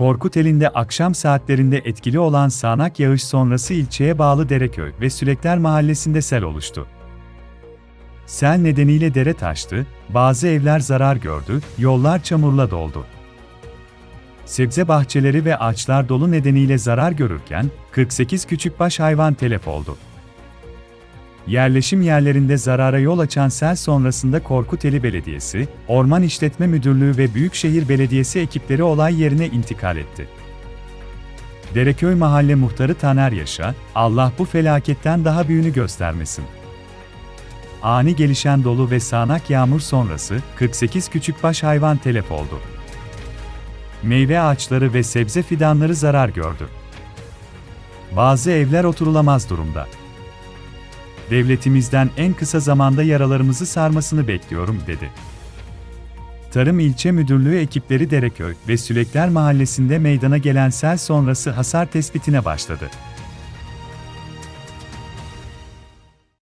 Korkuteli'nde akşam saatlerinde etkili olan sağanak yağış sonrası ilçeye bağlı Dereköy ve Sülekler mahallesinde sel oluştu. Sel nedeniyle dere taştı, bazı evler zarar gördü, yollar çamurla doldu. Sebze bahçeleri ve ağaçlar dolu nedeniyle zarar görürken, 48 küçükbaş hayvan telef oldu. Yerleşim yerlerinde zarara yol açan sel sonrasında Korkuteli Belediyesi, Orman İşletme Müdürlüğü ve Büyükşehir Belediyesi ekipleri olay yerine intikal etti. Dereköy Mahalle Muhtarı Taner Yaşa, Allah bu felaketten daha büyüğünü göstermesin. Ani gelişen dolu ve sağanak yağmur sonrası 48 küçükbaş hayvan telef oldu. Meyve ağaçları ve sebze fidanları zarar gördü. Bazı evler oturulamaz durumda. Devletimizden en kısa zamanda yaralarımızı sarmasını bekliyorum, dedi. Tarım İlçe Müdürlüğü ekipleri Dereköy ve Sülekler Mahallesi'nde meydana gelen sel sonrası hasar tespitine başladı.